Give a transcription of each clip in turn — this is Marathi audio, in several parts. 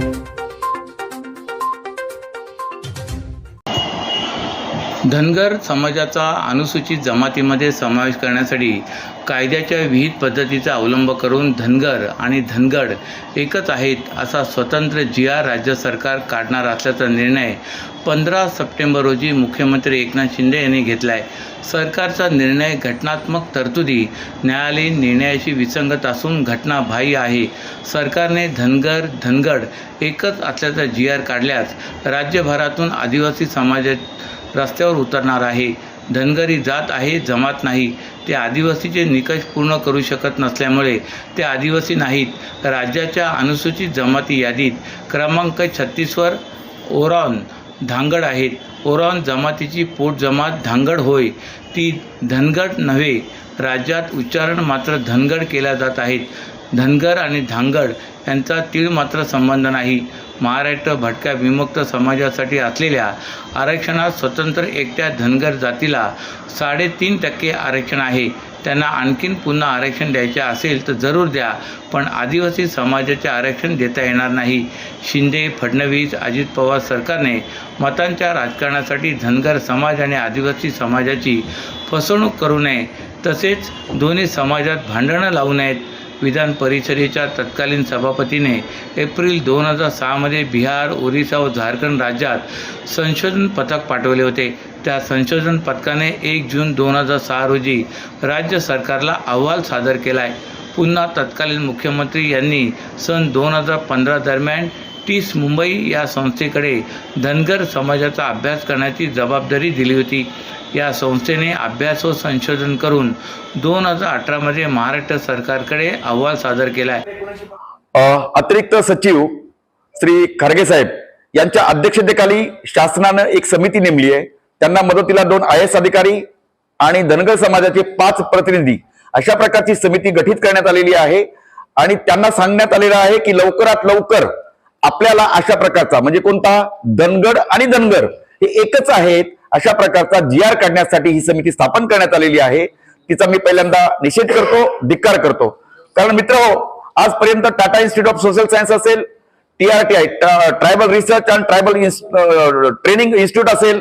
thank you धनगर समाजाचा अनुसूचित जमातीमध्ये समावेश करण्यासाठी कायद्याच्या विहित पद्धतीचा अवलंब करून धनगर आणि धनगड एकच आहेत असा स्वतंत्र जी आर राज्य सरकार काढणार असल्याचा निर्णय पंधरा सप्टेंबर रोजी मुख्यमंत्री एकनाथ शिंदे यांनी घेतला आहे सरकारचा निर्णय घटनात्मक तरतुदी न्यायालयीन निर्णयाशी विसंगत असून घटनाबाह्य आहे. सरकारने धनगर धनगड एकच असल्याचा जी आर काढल्यास राज्यभरातून आदिवासी समाजात रस्त्यावर उतरणार आहे. धनगरी जात आहे जमात नाही. ते आदिवासीचे निकष पूर्ण करू शकत नसल्यामुळे ते आदिवासी नाहीत. राज्याच्या अनुसूचित जमाती यादीत क्रमांक छत्तीसवर ओरॉन धांगड आहेत. ओरॉन जमातीची पोट जमात धांगड होय. ती धनगड नव्हे. राज्यात उच्चारण मात्र धनगड केल्या जात आहेत. धनगर आणि धांगड यांचा तीळ मात्र संबंध नाही. महाराष्ट्र भटक्या विमुक्त समाजासाठी असलेल्या आरक्षणात स्वतंत्र एकट्या धनगर जातीला साडेतीन टक्के आरक्षण आहे. त्यांना आणखीन पुन्हा आरक्षण द्यायचे असेल तर जरूर द्या पण आदिवासी समाजाचे आरक्षण देता येणार नाही. शिंदे फडणवीस अजित पवार सरकारने मतांच्या राजकारणासाठी धनगर समाज आणि आदिवासी समाजाची फसवणूक करू नये. तसेच दोन्ही समाजात भांडणं लावू नयेत. विधान परिषदेच्या तत्कालीन सभापतीने एप्रिल दोन हजार सहामध्ये बिहार ओरिसा व झारखंड राज्यात संशोधन पथक पाठवले होते. त्या संशोधन पथकाने एक जून दोन हजार सहा रोजी राज्य सरकारला अहवाल सादर केला आहे पुन्हा तत्कालीन मुख्यमंत्री यांनी सन दोन हजार पंधरा दरम्यान तीस मुंबई या संस्थेकडे धनगर समाजाचा अभ्यास करण्याची जबाबदारी दिली होती. या संस्थेने अभ्यास व संशोधन करून दोन हजार अठरामध्ये महाराष्ट्र सरकारकडे अहवाल सादर केला. आहे अतिरिक्त सचिव श्री खरगे साहेब यांच्या अध्यक्षतेखाली शासनानं एक समिती नेमली आहे. त्यांना मदतीला दोन आय एस अधिकारी आणि धनगर समाजाचे पाच प्रतिनिधी अशा प्रकारची समिती गठीत करण्यात आलेली आहे. आणि त्यांना सांगण्यात आलेलं आहे की लवकरात लवकर आपल्याला अशा प्रकारचा म्हणजे कोणता? धनगड आणि धनगर हे एकच आहेत. अशा प्रकारचा जी आर काढण्यासाठी ही समिती स्थापन करण्यात आलेली आहे. तिचा मी पहिल्यांदा निषेध करतो धिक्कार करतो. कारण मित्र आजपर्यंत Tata institute of social science असेल TRTI tribal research and tribal training institute असेल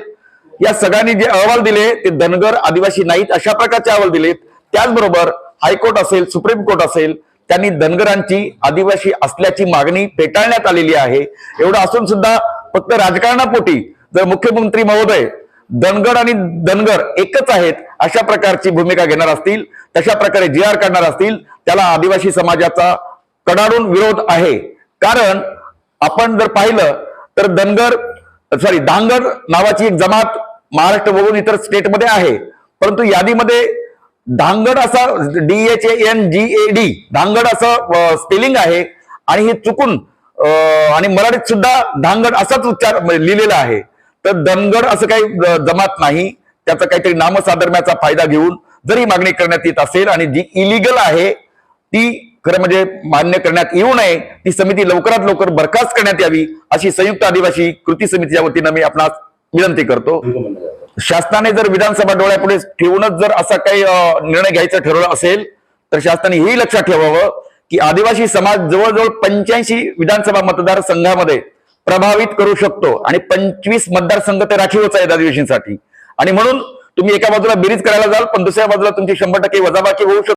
या सगळ्यांनी जे अहवाल दिले ते धनगर आदिवासी नाहीत अशा प्रकारचे अहवाल दिलेत. त्याचबरोबर हायकोर्ट असेल सुप्रीम कोर्ट असेल त्यांनी धनगरांची आदिवासी असल्याची मागणी फेटाळण्यात आलेली आहे. एवढं असून सुद्धा फक्त राजकारणापोटी जर मुख्यमंत्री महोदय धनगड आणि धनगर एकच आहेत अशा प्रकारची भूमिका घेणार असतील तशा प्रकारे जी आर काढणार असतील त्याला आदिवासी समाजाचा कडाडून विरोध आहे. कारण आपण जर पाहिलं तर धनगर सॉरी धांगर नावाची एक जमात महाराष्ट्र बघून इतर स्टेटमध्ये आहे. परंतु यादीमध्ये धांगड असा D H N G A D Dhangad असं स्पेलिंग आहे. आणि हे चुकून आणि मराठीत सुद्धा धांगड असाच उच्चार लिहिलेला आहे. तर धनगड असं काही जमात नाही. त्याचा काहीतरी नामसाधर्म्याचा फायदा घेऊन जरी मागणी करण्यात येत असेल आणि जी इलिगल आहे ती खरं म्हणजे मान्य करण्यात येऊ नये. ती समिती लवकरात लवकर बरखास्त करण्यात यावी अशी संयुक्त आदिवासी कृती समितीच्या वतीनं मी आपणास विनंती करतो. शासनाने जर विधानसभा डोळ्यापुढे ठेवूनच जर असा काही निर्णय घ्यायचा ठरवला असेल तर शासनाने हेही लक्षात ठेवावं की आदिवासी समाज जवळजवळ पंच्याऐंशी विधानसभा मतदारसंघामध्ये प्रभावित करू शकतो आणि पंचवीस मतदारसंघ ते राखीवच आहेत अधिवेशनसाठी आणि म्हणून तुम्ही एका बाजूला बेरीज करायला जाल पण दुसऱ्या बाजूला तुमची शंभर टक्के वजाबाकी होऊ शकते.